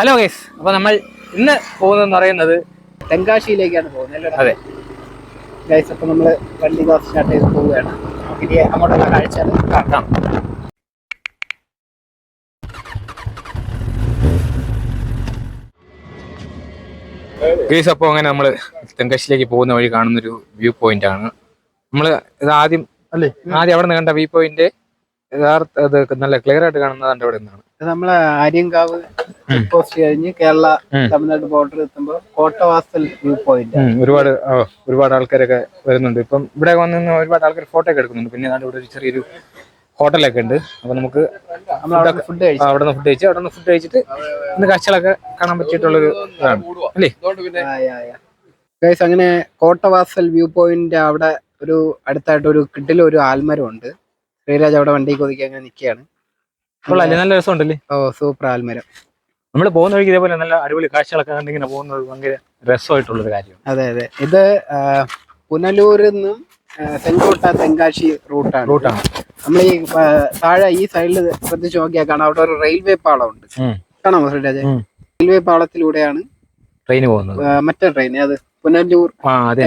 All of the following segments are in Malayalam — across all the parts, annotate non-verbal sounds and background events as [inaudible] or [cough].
ഹലോ ഗൈസ് അപ്പൊ നമ്മൾ ഇന്ന് പോകുന്നതെന്ന് പറയുന്നത് തെങ്കാശിയിലേക്കാണ് പോകുന്നത് അതെ. ഗൈസ് അപ്പൊ നമ്മൾ വണ്ടി ക്ലാസ് സ്റ്റാർട്ട് ചെയ്ത് പോവുകയാണ്. അങ്ങോട്ടുള്ള കാഴ്ച കാണാം. ഗൈസ് അപ്പോൾ അങ്ങനെ നമ്മൾ തെങ്കാശിയിലേക്ക് പോകുന്ന വഴി കാണുന്നൊരു വ്യൂ പോയിന്റ് ആണ്. നമ്മൾ ഇത് ആദ്യം അല്ലേ? ആദ്യം അവിടെ നിന്ന് കണ്ട വ്യൂ പോയിന്റ് യഥാർത്ഥ നല്ല ക്ലിയർ ആയിട്ട് കാണുന്നത് അവിടെ നിന്നാണ്. നമ്മളെ ആര്യങ്കാവ് പോസ്റ്റ് കഴിഞ്ഞ് കേരള തമിഴ്നാട് ബോർഡർ എത്തുമ്പോൾ കോട്ടവാസൽ വ്യൂ പോയിന്റ് ഒരുപാട് ഒരുപാട് ആൾക്കാരൊക്കെ വരുന്നുണ്ട്. ഇപ്പം ഇവിടെ വന്ന് ഒരുപാട് ആൾക്കാർ ഫോട്ടോ ഒക്കെ എടുക്കുന്നുണ്ട്. പിന്നെ ഇവിടെ ഒരു ചെറിയൊരു ഹോട്ടലൊക്കെ ഉണ്ട്. അപ്പൊ നമുക്ക് അവിടെ ഫുഡ് കഴിച്ചു. അവിടെ നിന്ന് ഫുഡ് കഴിച്ച് അവിടെ നിന്ന് ഫുഡ് കഴിച്ചിട്ട് ഇന്ന് കാഴ്ചകളൊക്കെ കാണാൻ പറ്റിയിട്ടുള്ളൊരു ഇതാണ്. അല്ലേ? ഗൈസ് അങ്ങനെ കോട്ടവാസൽ വ്യൂ പോയിന്റ് അവിടെ ഒരു അടുത്തായിട്ട് ഒരു കിട്ടിൽ ഒരു ആൽമരം ഉണ്ട് ശ്രീരാജ് അവിടെ വണ്ടി കൊതിക്കാൻ അങ്ങനെ നിൽക്കുകയാണ്. നല്ല രസമുണ്ടല്ലേ? ഓ സൂപ്പർ ആൽമരം. നമ്മൾ പോകുന്ന വഴിക്ക് ഇതേപോലെ നല്ല അടിപൊളി കാഴ്ചകളൊക്കെ കണ്ടിങ്ങനെ പോകുന്നത് ഭയങ്കര രസമായിട്ടുള്ളൊരു കാര്യമാണ്. അതെ അതെ. ഇത് പുനലൂരിൽ നിന്നും തെങ്കോട്ട തെങ്കാശി റൂട്ടാണ്. റൂട്ടാണ്. നമ്മൾ ഈ താഴെ ഈ സൈഡിൽ ശ്രദ്ധിച്ച് നോക്കിയാൽ കാണാം. അവിടെ ഒരു റെയിൽവേ പാളം ഉണ്ട്. കാണാമോ ശ്രീരാജ് റെയിൽവേ പാളത്തിലൂടെയാണ് ട്രെയിൻ പോകുന്നത്. മറ്റേ ട്രെയിൻ അത് പുനലൂർ ആ അതെ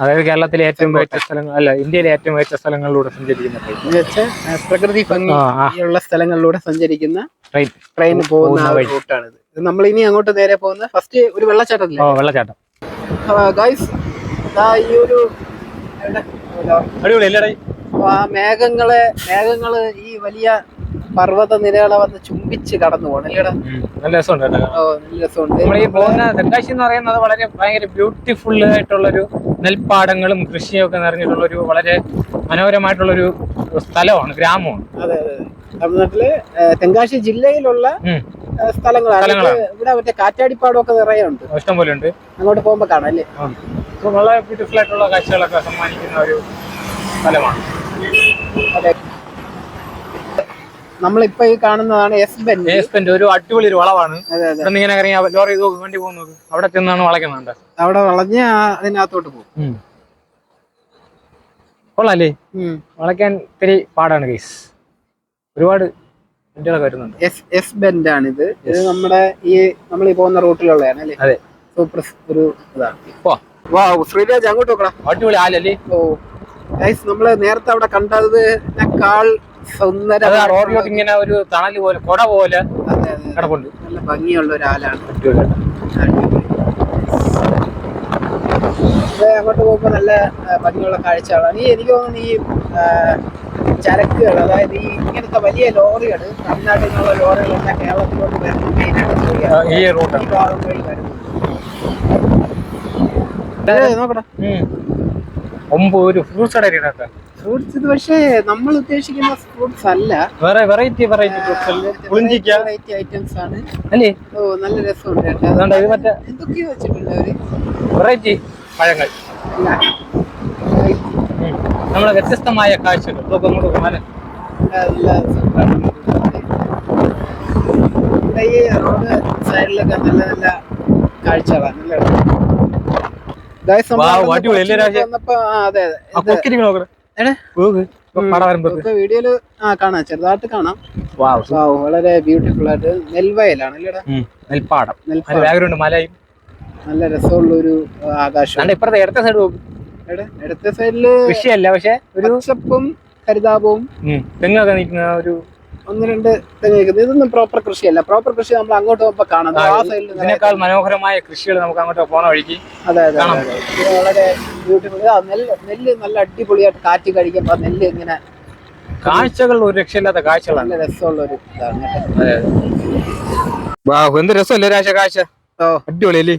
അതായത് കേരളത്തിലെ ഏറ്റവും മികച്ച സ്ഥലങ്ങൾ അല്ല ഇന്ത്യയിലെ ഏറ്റവും മികച്ച സ്ഥലങ്ങളിലൂടെ സഞ്ചരിക്കുന്ന ട്രെയിൻ. പ്രകൃതി. ഭംഗിയുള്ള സ്ഥലങ്ങളിലൂടെ സഞ്ചരിക്കുന്ന ട്രെയിൻ. ട്രെയിൻ പോകുന്ന. റൂട്ടാണിത്. ഇത് നമ്മൾ ഇനി അങ്ങോട്ട് നേരെ പോകുന്ന ഫസ്റ്റ് ഒരു വെള്ളച്ചാട്ടം ഓ വെള്ളച്ചാട്ടം. ഗൈസ് ഈ ഒരു? അടിപൊളി മേഘങ്ങളെ മേഘങ്ങൾ ഈ വലിയ പർവത നിരകളെ വന്ന് ചുംബിച്ച് കടന്നു പോകണം അല്ലേടാ? നല്ല രസമുണ്ട് ഓ നല്ല രസമുണ്ട്. നമ്മൾ ഈ പോകുന്ന തെങ്കാശി എന്ന് പറയുന്നത് വളരെ ഭയങ്കര ബ്യൂട്ടിഫുൾ ആയിട്ടുള്ളൊരു നെൽപ്പാടങ്ങളും കൃഷിയും ഒക്കെ നിറഞ്ഞിട്ടുള്ളൊരു വളരെ മനോഹരമായിട്ടുള്ളൊരു സ്ഥലമാണ് ഗ്രാമമാണ്. അതെ അതെ. തമിഴ്നാട്ടിൽ തെങ്കാശി ജില്ലയിലുള്ള സ്ഥലങ്ങളാണ്. ഇവിടെ മറ്റേ കാറ്റാടിപ്പാടും ഒക്കെ നിറയെ ഉണ്ട് ഇഷ്ടം പോലെ ഉണ്ട്. അങ്ങോട്ട് പോകുമ്പോ കാണാം അല്ലേ? വളരെ ബ്യൂട്ടിഫുൾ ആയിട്ടുള്ള കാഴ്ചകളൊക്കെ സമ്മാനിക്കുന്ന ഒരു സ്ഥലമാണ്. അതെ. നമ്മളിപ്പോ ഈ കാണുന്നതാണ് എസ് ബെൻഡ് എസ് ബെൻഡ് ഒരു അടിപൊളി ഒരു വളവാണ്. ഇങ്ങനെ ഇറങ്ങി ലോറി ഇത് വണ്ടി പോകുന്നത്. അവിടെ ചെന്നാണ് വളയ്ക്കുന്നുണ്ട് അവിടെ വളഞ്ഞ് അതിനകത്തോട്ട് പോകും. കൊള്ളാല്ലേ. വളയ്ക്കാൻ ഇത്തിരി പാടാണ് കേസ് ഒരുപാട് വണ്ടികളൊക്കെ വരുന്നുണ്ട്. എസ് എസ് ബെൻഡ് ആണ് ഇത് ഇത് നമ്മുടെ ഈ നമ്മൾ ഈ പോകുന്ന റൂട്ടിലുള്ളതാണ് അല്ലേ? അതെ. സൂപ്പർ ഒരു ഇതാണ്. വാ ശ്രീരാജ് അങ്ങോട്ട് നോക്കണം അടിപൊളി ആലല്ലേ ഓ. ഗൈസ് നമ്മൾ നേരത്തെ അവിടെ കണ്ടതിനേക്കാൾ സുന്ദര റോഡിലോട്ട് ഇങ്ങനെ ഒരു തണൽ പോലെ കൊട പോലെ കിടപ്പുണ്ട്. നല്ല ഭംഗിയുള്ള ഒരാളാണ്. അങ്ങോട്ട് പോകുമ്പോൾ നല്ല ഭംഗിയുള്ള കാഴ്ചകളാണ്. ഈ എനിക്ക് തോന്നുന്നു ഈ ചരക്കുകൾ അതായത് ഈ ഇങ്ങനത്തെ വലിയ ലോറികൾ തമിഴ്നാട്ടിൽ നിന്നുള്ള ലോറികളെല്ലാം കേരളത്തിലോട്ട് വരുന്നത് മെയിനായിട്ട് ഈ റൂട്ട് വഴി വരുന്നത് ഇത് നോക്കടാ. ഒമ്പത് ഒരു ഫ്രൂട്ട്സ് കടയിലൊക്കെ ഫ്രൂട്ട്സ് ഇത് പക്ഷേ നമ്മൾ ഉദ്ദേശിക്കുന്ന ഫ്രൂട്ട്സ് അല്ല. വേറെ വെറൈറ്റി വെറൈറ്റി ഫ്രൂട്ട്സ് പുളിഞ്ചിക്ക? വെറൈറ്റി ഐറ്റംസ് ആണ്. അല്ലേ? ഓ നല്ല രസമുണ്ട് കേട്ടോ. അതുകൊണ്ട് ഇത് മറ്റേ എന്തൊക്കെയോ വെച്ചിട്ടുണ്ട് അവർ? വെറൈറ്റി പഴങ്ങൾ. നമ്മളെ വ്യത്യസ്തമായ കാഴ്ചകൾ. ഇതൊക്കെ അങ്ങോട്ട് മന. ഈ റോഡ് സൈഡിലൊക്കെ നല്ല നല്ല കാഴ്ചകളാണ് നല്ല അടിപൊളി അല്ലേ രാജേ? അതെ അതെ. കൊക്കിരിക്കണ വീഡിയോയിൽ ആ കാണാം. ചെറുതായിട്ട് കാണാം. വാവ് വളരെ ബ്യൂട്ടിഫുൾ ആയിട്ട് നെൽവയലാണ് നെൽപ്പാടം. ബാക്ക്ഗ്രൗണ്ട് മലയും. നല്ല രസമുള്ള ഒരു ആകാശം. ഇപ്പുറത്തെ ഇടത്തെ സൈഡ്? ഇടത്തെ സൈഡിൽ കൃഷിയല്ല പക്ഷെ ഒരു പച്ചപ്പും ഹരിതാപവും തെങ്ങൊക്കെ നിൽക്കുന്ന ഒരു ഒന്ന് രണ്ട് തെങ്ങ് വെക്കുന്നത്. ഇതൊന്നും പ്രോപ്പർ കൃഷിയല്ല. പ്രോപ്പർ കൃഷി നമ്മൾ അങ്ങോട്ട് പോകുമ്പോ കാണാം. ആ, സൈഡിൽ ഇതിനേക്കാൾ മനോഹരമായ കൃഷികൾ നമുക്ക് അങ്ങോട്ട് പോണ വഴിക്ക് അതെ അതെ. ഇത് വളരെ ബ്യൂട്ടിഫുൾ നെല്ല് നെല്ല് നല്ല അടിപൊളിയായിട്ട് കാറ്റ് കഴിക്കുമ്പോൾ നെല്ല് ഇങ്ങനെ കാഴ്ചകൾ ഒരു രക്ഷയില്ലാത്ത കാഴ്ചകളാണ്. നല്ല രസമുള്ള ഒരു ഇതാണ് കേട്ടോ. എന്ത് രസമല്ലേ രാശ കാഴ്ച? ഓ. അടിപൊളിയല്ലേ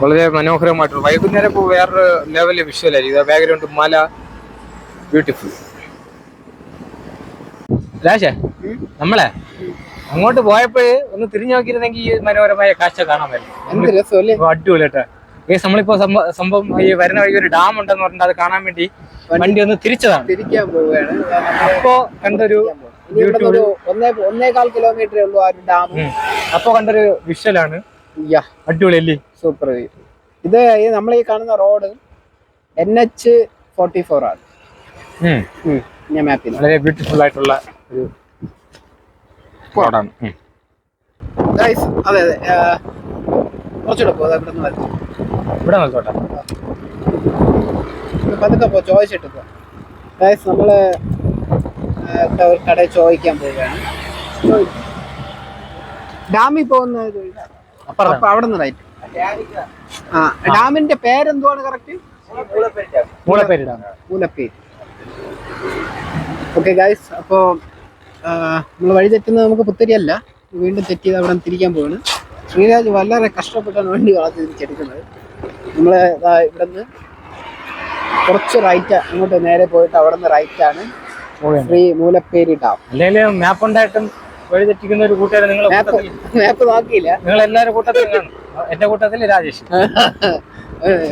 വളരെ മനോഹരമായിട്ടുള്ള. വൈകുന്നേരം ഇപ്പോൾ വേറൊരു ലെവലിൽ വിഷ്വലായിരിക്കും ബാക്ക്ഗ്രൗണ്ട് മല. ബ്യൂട്ടിഫുൾ രാശ നമ്മളെ അങ്ങോട്ട് പോയപ്പോഴ് ഒന്ന് തിരിഞ്ഞു നോക്കിയിരുന്നെങ്കിൽ ഈ മനോഹരമായ കാഴ്ച കാണാൻ പറ്റും. എന്ത് രസമല്ലേ? അടിപൊളി കേട്ടോ. ഈ നമ്മളിപ്പോ സംഭവം ഈ വരുന്ന വഴി ഒരു ഡാം ഉണ്ടെന്ന് പറഞ്ഞിട്ട് അത് കാണാൻ വേണ്ടി വണ്ടി ഒന്ന് തിരിച്ചതാണ്. തിരിക്കാൻ പോവുകയാണ്. അപ്പോ കണ്ടൊരു ഒന്നേകാൽ കിലോമീറ്ററേ ഉള്ളൂ ആ ഒരു ഡാം. അപ്പൊ കണ്ടൊരു വിഷ്വലാണ്. യാ. അടിപൊളി അല്ലേ സൂപ്പർ ഇത് ഈ നമ്മൾ ഈ കാണുന്ന road N H forty four ആണ്. ഞാൻ മാപ്പിൽ വളരെ ബ്യൂട്ടിഫുൾ ആയിട്ടുള്ള ഒരു റോഡാണ് അതെ അതെ. കുറച്ചുകൂടെ പോകും ഇവിടെ നിന്ന് വരും ഇവിടെ നോക്കോട്ടെ പതുക്കെ പോ ചോദിച്ചിട്ട് പോ. ഗൈസ് ഇവിടെ ഒരു കടയിൽ ചോദിക്കാൻ പോവുകയാണ്. ഡാമിൽ പോകുന്ന ഇത് അപ്പുറം. അപ്പൊ അവിടെ നിന്ന് റൈറ്റ് ആ ഡാമിന്റെ പേരെന്തുവാണ് കറക്റ്റ് മൂളപ്പേരിടാം മൂലപ്പേര് ഓക്കെ ഗൈസ് അപ്പോൾ നമ്മൾ വഴി തെറ്റുന്നത് നമുക്ക് പുത്തരിയല്ല. വീണ്ടും തെറ്റി അവിടെ തിരിക്കാൻ പോവാണ്. ശ്രീരാജ് വളരെ കഷ്ടപ്പെട്ടാണ് വണ്ടി വളർത്തി തിരിച്ചെടുക്കുന്നത് നമ്മൾ ഇവിടെ നിന്ന് കുറച്ച് റൈറ്റ് അങ്ങോട്ട് നേരെ പോയിട്ട് അവിടെ നിന്ന് റൈറ്റ് ആണ് ശ്രീ മൂലപ്പേരി ഡാം അല്ലെങ്കിൽ മാപ്പ് ഉണ്ടായിട്ടും വഴി തെറ്റിക്കുന്ന ഒരു കൂട്ടുകാരൻ നിങ്ങൾ മാപ്പ് മാപ്പ് നോക്കിയില്ല നിങ്ങൾ എല്ലാവരും കൂട്ടത്തിൽ കാണും എന്റെ കൂട്ടത്തിൽ രാജേഷ്. [laughs]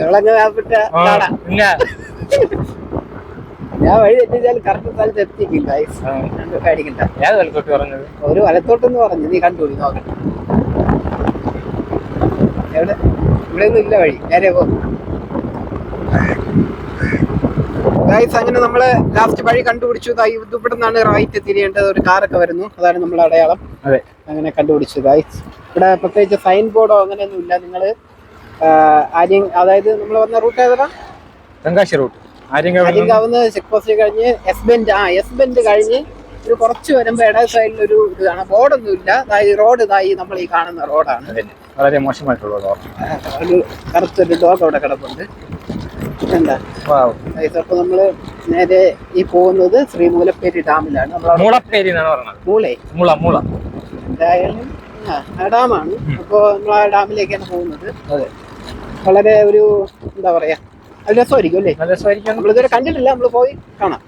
ഇളങ്ങ മാപ്പിട്ട പിന്നെ ഞാൻ വഴി തെറ്റിച്ചാൽ കറക്റ്റ് സ്ഥലത്ത് എത്തിക്കില്ല പേടിക്കണ്ട. ഏത് വലത്തോട്ട് പറഞ്ഞത്? ഒരു വലത്തോട്ടെന്ന് പറഞ്ഞു. നീ കണ്ടുപിടി നോക്കട്ടെ എവിടെ? ഇവിടെ ഒന്നും ഇല്ല വഴി. നേരെ പോ. ഗൈസ് അങ്ങനെ നമ്മൾ ലാസ്റ്റ് വഴി കണ്ടുപിടിച്ചു. ഇവിടുന്നാണ് ഇത് ഇവിടെ നിന്നാണ് റൈറ്റ് തിരിയേണ്ടത്. ഒരു കാറൊക്കെ വരുന്നു. അതാണ് നമ്മളെ അടയാളം. അതെ. അങ്ങനെ കണ്ടുപിടിച്ചു ഗൈസ് ഇവിടെ പ്രത്യേകിച്ച് സൈൻ ബോർഡോ അങ്ങനെയൊന്നും ഇല്ല. നിങ്ങൾ ആര്യം അതായത് നമ്മൾ വന്ന റൂട്ട് ഏതാ Tenkasi route Aryankavu check post കഴിഞ്ഞ് എസ് ബെൻഡ് ആ എസ് ബെൻഡ് കഴിഞ്ഞ് ഒരു കുറച്ച് വരുമ്പോ ഇട സൈഡിൽ ഒരു ഇതാണ്. ബോർഡൊന്നും ഇല്ല ഈ റോഡ് ഇതായി നമ്മൾ ഈ കാണുന്ന റോഡാണ്. വളരെ മോശമായിട്ടുള്ള ഒരു കറുത്തൊരു ഡോഗ് അവിടെ കിടപ്പുണ്ട്. എന്താ? അപ്പൊ നമ്മൾ നേരെ ഈ പോകുന്നത് ഡാമിലാണ്. മൂളപ്പേരി എന്നാണ് പറഞ്ഞത്. മൂളെ. മൂള മൂള. എന്തായാലും ആ, ഡാമാണ്. അപ്പോ നമ്മൾ ആ ഡാമിലേക്കാണ് പോകുന്നത്. അതെ. വളരെ ഒരു എന്താ പറയാ അത് രസമായിരിക്കും അല്ലേ? നല്ല രസമായിരിക്കും. നമ്മളിതുവരെ കണ്ടിട്ടില്ല നമ്മൾ പോയി കാണാം.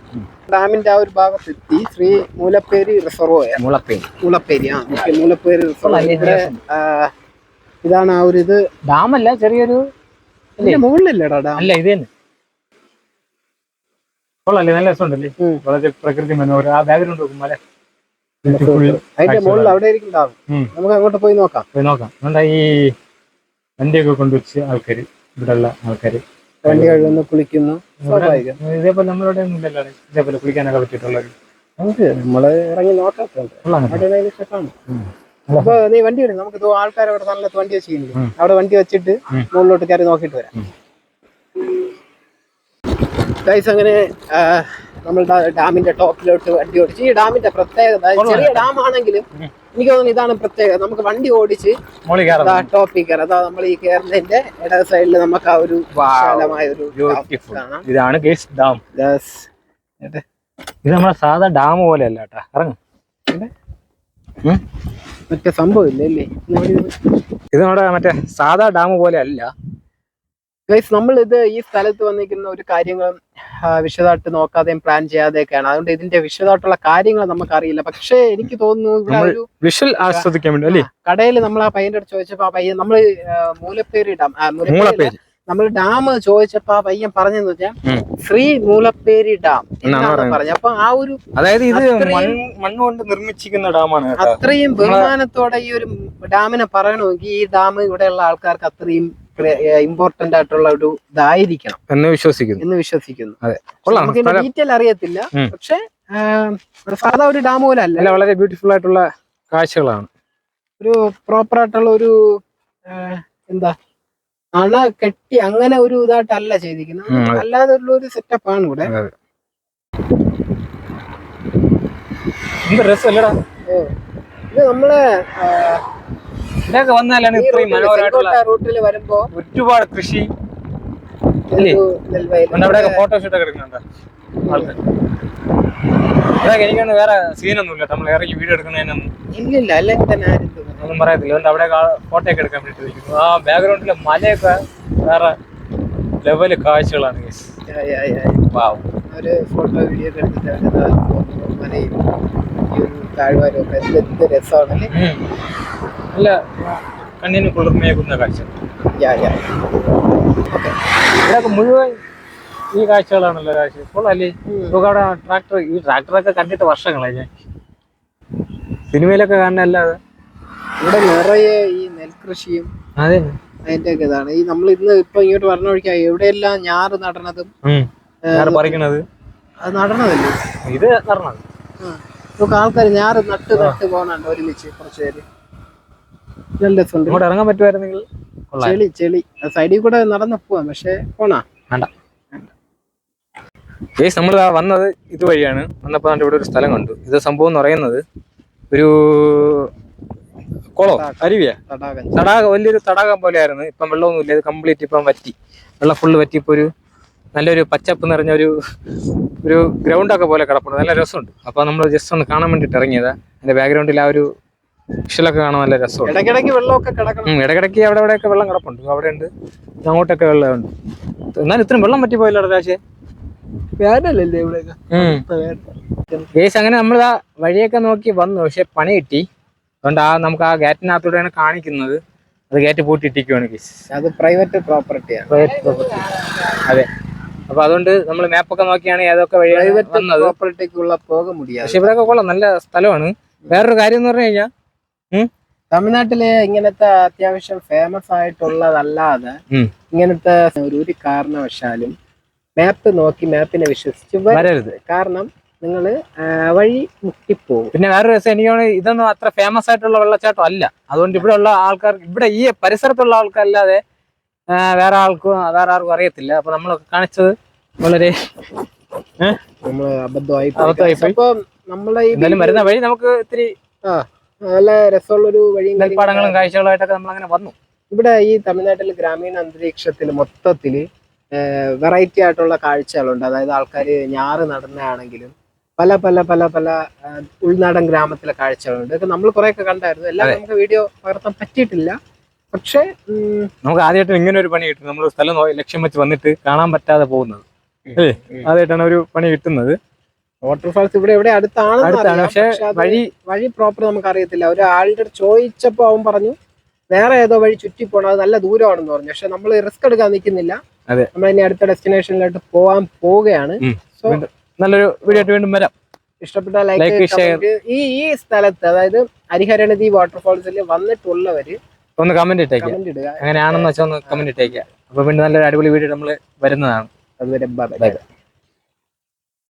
ഡാമിന്റെ ആ ഒരു ഭാഗത്ത് എത്തി ശ്രീ മൂലപ്പേരി റിസർവോയർ മൂളപ്പേരി മൂലപ്പേരി. ആ ഓക്കെ മൂലപ്പേരി റിസർവോയർ ഇവിടെ ആ, ഇതാണ് ആ ഒരു ഇത്. ഡാമല്ല ചെറിയൊരു ഇതിന്റെ മുകളിലല്ലേടാ ഡാം? അല്ല ഇത് തന്നെ. കൊള്ളാല്ലേ നല്ല രസമുണ്ടല്ലേ? ഉം. വളരെ പ്രകൃതി മനോഹര. ആ ബാക്ക്ഗ്രൗണ്ട് നോക്കും മല അതിന്റെ മുകളിൽ അവിടെ ആയിരിക്കും ഡാം. ഉം. നമുക്ക് അങ്ങോട്ട് പോയി നോക്കാം. പോയി നോക്കാം. എന്താ ഈ വണ്ടിയൊക്കെ കൊണ്ടുവച്ച് ആൾക്കാര് ഇവിടെയുള്ള ആൾക്കാര് വണ്ടി കഴുകുന്നു കുളിക്കുന്നു. സ്വാഭാവികം. ഇതേപോലെ നമ്മളിവിടെ ഇല്ലല്ലോ ഇതേപോലെ കുളിക്കാനൊക്കെ പറ്റിയിട്ടുള്ളത്. നമുക്ക് നമ്മൾ ഇറങ്ങി ഉം. അപ്പൊ നീ വണ്ടി എടുക്കും. നമുക്ക് ആൾക്കാർ അവിടെ നല്ല വണ്ടി വെച്ചില്ലേ അവിടെ വണ്ടി വെച്ചിട്ട്. മുകളിലോട്ട് കയറി നോക്കിയിട്ട് വരാം. ഗൈസ് അങ്ങനെ നമ്മൾ ഡാമിന്റെ ടോപ്പിലോട്ട് വണ്ടി ഓടിച്ച്. ഈ ഡാമിന്റെ പ്രത്യേകത ചെറിയ ഡാം ആണെങ്കിലും. എനിക്ക് തോന്നുന്നു ഇതാണ് പ്രത്യേകത. നമുക്ക് വണ്ടി ഓടിച്ച് ടോപ്പിൽ കയറാം അതാ നമ്മൾ ഈ കയറുന്നതിന്റെ ഇട സൈഡിൽ നമുക്ക് ആ ഒരു വിശാലമായ ഒരു ഇതാണ് ഡാം. ഇത് നമ്മളെ സാധാ ഡാം പോലെ അല്ല കേട്ടാ. ഇറങ്ങും. മറ്റേ സംഭവം ഇല്ലേ ഇത് നമ്മുടെ മറ്റേ സാധാ ഡാം പോലെ അല്ല ഗൈസ് നമ്മൾ ഇത് ഈ സ്ഥലത്ത് വന്നിരിക്കുന്ന ഒരു കാര്യങ്ങളും വിശദമായിട്ട് നോക്കാതെയും പ്ലാൻ ചെയ്യാതെയൊക്കെയാണ്. അതുകൊണ്ട് ഇതിന്റെ വിശദമായിട്ടുള്ള കാര്യങ്ങൾ നമുക്ക് അറിയില്ല പക്ഷേ എനിക്ക് തോന്നുന്നു ഇവിടെ ഒരു ആസ്വദിക്കാൻ വേണ്ടി അല്ലേ? കടയിൽ നമ്മൾ ആ പയ്യന്റെ അടുത്ത് ചോദിച്ചപ്പോ ആ പയ്യൻ നമ്മൾ മൂലപ്പേരി ഡാം മൂലപ്പേരി നമ്മൾ ഡാം ചോദിച്ചപ്പോ ആ പയ്യൻ പറഞ്ഞെന്ന് വെച്ചാൽ. ശ്രീ മൂലപ്പേരി ഡാം എന്നാണ് പറഞ്ഞത്. അപ്പൊ ആ ഒരു അതായത് ഇത് മണ്ണുകൊണ്ട് മണ്ണ് മണ്ണ് കൊണ്ട് നിർമ്മിച്ചിരിക്കുന്ന ഡാമാണ് അത്രയും ബഹുമാനത്തോടെ ഈ ഒരു ഡാമിനെ പറയണമെങ്കിൽ ഈ ഡാം ഇവിടെയുള്ള ആൾക്കാർക്ക് അത്രയും ഇമ്പോർട്ടന്റ് ആയിട്ടുള്ള ഒരു ഇതായിരിക്കണം എന്ന് വിശ്വസിക്കുന്നു. എന്ന് വിശ്വസിക്കുന്നു. അതെ. നമുക്ക് ഡീറ്റെയിൽ അറിയത്തില്ല. പക്ഷേ സാധാ ഒരു ഡാം പോലെ അല്ല. വളരെ ബ്യൂട്ടിഫുൾ ആയിട്ടുള്ള കാഴ്ചകളാണ്. ഒരു പ്രോപ്പർ ആയിട്ടുള്ള ഒരു എന്താ അണ കെട്ടി അങ്ങനെ ഒരു ഇതായിട്ടല്ല ചെയ്തിരിക്കുന്നത്. അല്ലാതെ ഒരു സെറ്റപ്പ് ആണ് ഇവിടെ. ഇത് നമ്മൾ ഇതൊക്കെ വന്നാലാണ് ഇത്രയും മനോഹരമായിട്ടുള്ള റൂട്ടിൽ വരുമ്പോ ഒരുപാട് കൃഷി ഇല്ലേ? അവിടെയൊക്കെ ഫോട്ടോഷൂട്ട് ഒക്കെ എടുക്കുന്നുണ്ട് ആൾക്കാർ വേറെ എനിക്കൊന്നും വേറെ സീനൊന്നുമില്ല നമ്മൾ ഇറങ്ങി വീഡിയോ എടുക്കുന്നതിനൊന്നും ഇല്ലില്ല അല്ലെങ്കിൽ തന്നെ ഒന്നും പറയത്തില്ല അതുകൊണ്ട് അവിടെ ഫോട്ടോ ഒക്കെ എടുക്കാൻ വേണ്ടി ചോദിക്കുന്നു ആ ബാക്ക്ഗ്രൗണ്ടിലെ മലയൊക്കെ വേറെ ലെവൽ കാഴ്ചകളാണ്. Wow. ഒരു ഫോട്ടോ വീഡിയോ ഒക്കെ എടുത്തിട്ട് അവരതാ പോകുന്നു. മനയും ഈ ഒരു താഴ്വാരം ഒക്കെ എന്ത് രസമാണല്ലേ. നല്ല കണ്ണിന് കുളിർമയേക്കുന്ന കാഴ്ച. ഇതൊക്കെ മുഴുവൻ ഈ കാഴ്ചകളാണല്ലോ കാഴ്ച കൊള്ളാല്ലേ അല്ലേ? നമുക്ക് അവിടെ ട്രാക്ടർ ഈ ട്രാക്ടറൊക്കെ കണ്ടിട്ട് വർഷങ്ങളായി ഞാൻ. സിനിമയിലൊക്കെ കാണുന്നല്ലാതെ ഇവിടെ നിറയെ ഈ നെൽകൃഷിയും അതെ. അതിന്റെ ഒക്കെ ഇതാണ്. ഈ നമ്മൾ ഇന്ന് ഇപ്പൊ ഇങ്ങോട്ട് പറഞ്ഞ വഴിക്കാ എവിടെയെല്ലാം ഞാറ് നടണതും പറിക്കണത്. അത് നടണതല്ലേ ഇത് നടണത്. നമുക്ക് ആൾക്കാർ ഞാറ് നട്ട് നട്ട് പോകണുണ്ട് ഒരുമിച്ച് കുറച്ച് പേര്. നല്ല രസമുണ്ട്. ഇറങ്ങാൻ പറ്റുമായിരുന്നെങ്കിൽ ചെളി ചെളി. സൈഡിൽ കൂടെ നടന്നു പോവാം പക്ഷെ പോണാ? വേണ്ട. ഗേസ് നമ്മൾ വന്നത് ഇതുവഴിയാണ്. വന്നപ്പോൾ നമ്മുടെ ഇവിടെ ഒരു സ്ഥലം കണ്ടു. ഇത് സംഭവം എന്ന് പറയുന്നത് ഒരു കുളം അരുവിയാ. തടാകം. വലിയൊരു തടാകം പോലെയായിരുന്നു. ഇപ്പം വെള്ളമൊന്നുമില്ല. ഇത് കംപ്ലീറ്റ് ഇപ്പം വറ്റി. വെള്ളം ഫുള്ള് വറ്റി ഇപ്പൊ ഒരു നല്ലൊരു പച്ചപ്പ് നിറഞ്ഞ ഒരു ഒരു ഗ്രൗണ്ടൊക്കെ പോലെ കിടപ്പുണ്ട്. നല്ല രസമുണ്ട്. അപ്പോൾ നമ്മൾ ജസ്റ്റ് ഒന്ന് കാണാൻ വേണ്ടിയിട്ട് ഇറങ്ങിയതാ. അതിന്റെ ബാക്ക്ഗ്രൗണ്ടിൽ ആ ഒരു വിഷലൊക്കെ കാണാൻ നല്ല രസമാണ് ഇടയ്ക്കിടയ്ക്ക് വെള്ളമൊക്കെ കിടക്കണം. ഉം, ഇടയ്ക്കിടയ്ക്ക് അവിടെ ഇവിടെയൊക്കെ വെള്ളം കിടപ്പുണ്ട്. അവിടെ ഉണ്ട് അങ്ങോട്ടൊക്കെ വെള്ളമുണ്ട്. എന്നാലും ഇത്രയും വെള്ളം പറ്റി പോയില്ല അടുത്താഴ്ച വേനലല്ലേ ഇവിടെ അങ്ങനെ നമ്മൾ ആ വഴിയൊക്കെ നോക്കി വന്നു. പക്ഷെ പണി കിട്ടി. അതുകൊണ്ട് ആ നമുക്ക് ആ ഗേറ്റിനകത്തൂടെയാണ് കാണിക്കുന്നത്. അത് ഗേറ്റ് പൂട്ടിയിട്ടിരിക്കുവാണ് കേസ് അത് പ്രൈവറ്റ് പ്രോപ്പർട്ടിയാണ് പ്രൈവറ്റ് പ്രോപ്പർട്ടി അതെ. അപ്പൊ അതുകൊണ്ട് നമ്മൾ മാപ്പൊക്കെ നോക്കിയാണ് ഏതൊക്കെ വഴി പ്രൈവറ്റ് പ്രോപ്പർട്ടിക്കുള്ള പോക മുടിയാ പക്ഷെ ഇവിടെയൊക്കെ കൊള്ളാം. നല്ല സ്ഥലമാണ്. വേറൊരു കാര്യം എന്ന് പറഞ്ഞു കഴിഞ്ഞാൽ തമിഴ്നാട്ടിൽ ഇങ്ങനത്തെ അത്യാവശ്യം ഫേമസ് ആയിട്ടുള്ളതല്ലാതെ. ഇങ്ങനത്തെ ഒരു ഒരു കാരണവശാലും മാപ്പ് നോക്കി മാപ്പിനെ വിശ്വസിച്ച് വരരുത്. കാരണം നിങ്ങൾ വഴി മുട്ടിപ്പോകും പിന്നെ വേറൊരു രസം എനിക്ക് ഇതൊന്നും അത്ര ഫേമസ് ആയിട്ടുള്ള വെള്ളച്ചാട്ടം അല്ല. അതുകൊണ്ട് ഇവിടെ ഉള്ള ആൾക്കാർ ഇവിടെ ഈ പരിസരത്തുള്ള ആൾക്കാരല്ലാതെ വേറെ ആൾക്കും വേറെ ആർക്കും അറിയത്തില്ല. അപ്പൊ നമ്മളൊക്കെ കാണിച്ചത് വളരെ അബദ്ധമായി അബദ്ധമായി. നമ്മളെ വരുന്ന വഴി നമുക്ക് ഇത്തിരി നല്ല രസമുള്ളൊരു വഴിയും നെൽപ്പാടങ്ങളും കാഴ്ചകളുമായിട്ടൊക്കെ നമ്മൾ അങ്ങനെ വന്നു. ഇവിടെ ഈ തമിഴ്നാട്ടിൽ ഗ്രാമീണ അന്തരീക്ഷത്തിൽ മൊത്തത്തിൽ വെറൈറ്റി ആയിട്ടുള്ള കാഴ്ചകളുണ്ട്. അതായത് ആൾക്കാർ ഞാറ് നടുന്നതാണെങ്കിലും പല പല പല പല ഉൾനാടൻ ഗ്രാമത്തിലെ കാഴ്ചകളുണ്ട്. ഇതൊക്കെ നമ്മൾ കുറെയൊക്കെ കണ്ടായിരുന്നു. എല്ലാം നമുക്ക് വീഡിയോ പകർത്താൻ പറ്റിയിട്ടില്ല. പക്ഷേ നമുക്ക് ആദ്യമായിട്ട് ഇങ്ങനെ ഒരു പണി കിട്ടും. നമ്മൾ സ്ഥലം ലക്ഷ്യം വെച്ച് വന്നിട്ട് കാണാൻ പറ്റാതെ പോകുന്നത്. ആദ്യമായിട്ടാണ് ഒരു പണി കിട്ടുന്നത്. വാട്ടർഫാൾസ് ഇവിടെ എവിടെ അടുത്താണ്. പക്ഷെ വഴി വഴി പ്രോപ്പർ നമുക്ക് അറിയത്തില്ല ഒരു ആളുടെ ചോദിച്ചപ്പോൾ അവൻ പറഞ്ഞു വേറെ ഏതോ വഴി ചുറ്റി പോകണം അത് നല്ല ദൂരമാണെന്ന് പറഞ്ഞു. പക്ഷെ നമ്മൾ റിസ്ക് എടുക്കാൻ നിൽക്കുന്നില്ല. നമ്മൾ ഇനി അടുത്ത ഡെസ്റ്റിനേഷനിലോട്ട് പോകാൻ പോവുകയാണ്. സോ നല്ലൊരു വീഡിയോ ആയിട്ട് വീണ്ടും വരാം. ഇഷ്ടപ്പെട്ട ലൈക്ക് ഈ ഈ സ്ഥലത്ത് അതായത് ഹരിഹരണി വാട്ടർഫാൾസിൽ വന്നിട്ടുള്ളവര് ഒന്ന് കമന്റ് ഇട്ടേക്കാം. അങ്ങനെയാണെന്ന് വെച്ചാൽ ഒന്ന് കമന്റ് ഇട്ടേക്കാം. അപ്പൊ പിന്നെ നല്ലൊരു അടിപൊളി വീഡിയോ നമ്മൾ വരുന്നതാണ്. അതുവരെ ബൈ.